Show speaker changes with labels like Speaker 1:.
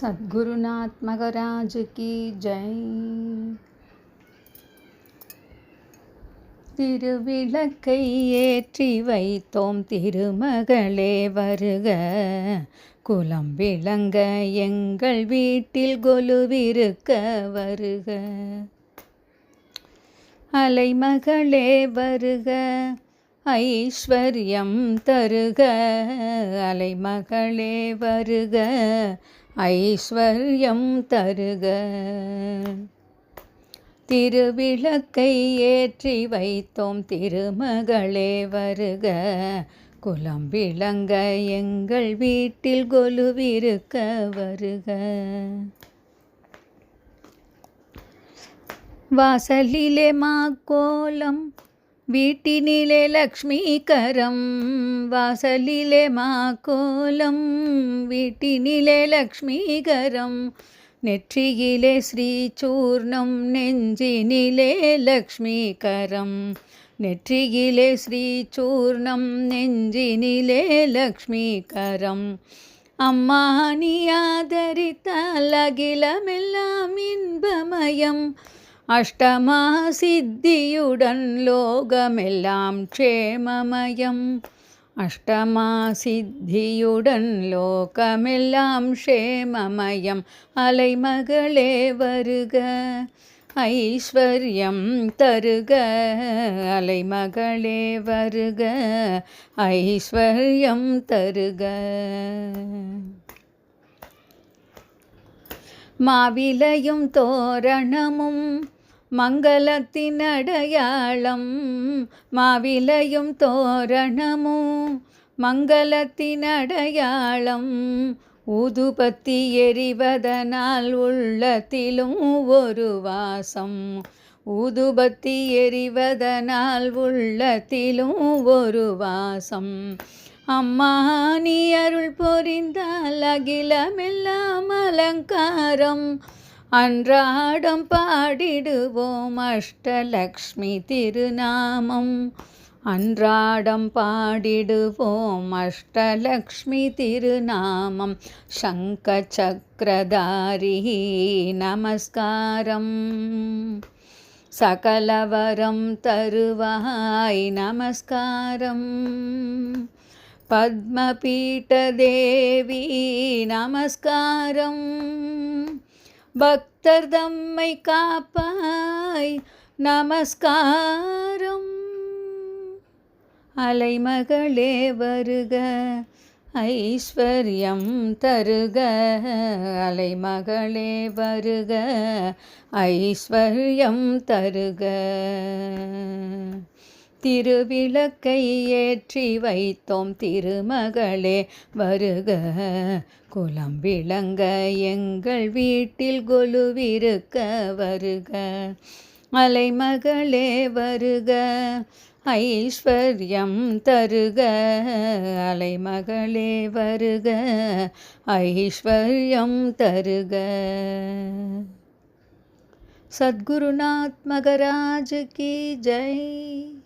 Speaker 1: சத்குருநாத் மகராஜ் கி ஜெய். திருவிளக்கை ஏற்றி வைத்தோம் திருமகளே வருக. குலம் விளங்க எங்கள் வீட்டில் கொலுவிருக்க வருக. அலைமகளே வருக ஐஸ்வர்யம் தருக. அலைமகளே வருக ஐஸ்வர்யம் தருக. திருவிளக்கை ஏற்றி வைத்தோம் திருமகளே வருக. குலம் விளங்க எங்கள் வீட்டில் கொலுவிருக்க வருக. வாசலிலே மாக்கோலம் വീട്ടിനിലെ ലക്ഷ്മീകരം വാസലിലെ മാക്കോലം വീട്ടിനിലെ ലക്ഷ്മീകരം നെറ്റിയിലെ ശ്രീചൂർണം നെഞ്ചിനിലെ ലക്ഷ്മീകരം നെറ്റിയിലെ ശ്രീചൂർണം നെഞ്ചിനിലെ ലക്ഷ്മീകരം. അമ്മ അഖിലമെല്ലാം ഇൻപമയം அஷ்டமா சித்தியுடன் லோகமெல்லாம் க்ஷேமமயம். அஷ்டமா சித்தியுடன் லோகமெல்லாம் க்ஷேமமயம். அலைமகளே வருக ஐஸ்வர்யம் தருக அலைமகளே வருக ஐஸ்வர்யம் தருக. மாவிலையும் தோரணமும் மங்களத்தினடையாளம் மாவிலையும் தோரணமும் மங்களத்தினடையாளம் ஊதுபத்தி எறிவதனால் உள்ளத்திலும் ஒரு வாசம். ஊதுபத்தி எறிவதனால் உள்ளத்திலும் ஒரு வாசம். அம்மா நீ அருள் பொறிந்தால் அகிலமெல்லாம் அலங்காரம். அன்றாடம் பாடிடுவோம் அஷ்டலக்ஷ்மி திருநாமம். அன்றாடம் பாடிடுவோம் அஷ்டலக்ஷ்மி திருநாமம். சங்க சக்கரதாரி நமஸ்காரம். சகலவரம் தருவாய் நமஸ்காரம். பத்மபீட்டதேவி நமஸ்காரம். பக்தர் தம்மை காப்பாய் நமஸ்காரம். அலைமகளே வருக ஐஸ்வர்யம் தருக. அலைமகளே வருக ஐஸ்வர்யம் தருக. திருவிளக்கை ஏற்றி வைத்தோம் திருமகளே வருக. குலம் விளங்க எங்கள் வீட்டில் கொலுவிருக்க வருக. அலைமகளே வருக. ஐஸ்வர்யம் தருக. அலைமகளே வருக. ஐஸ்வர்யம் தருக. சத்குருநாத் மகராஜ் கி. ஜெய்.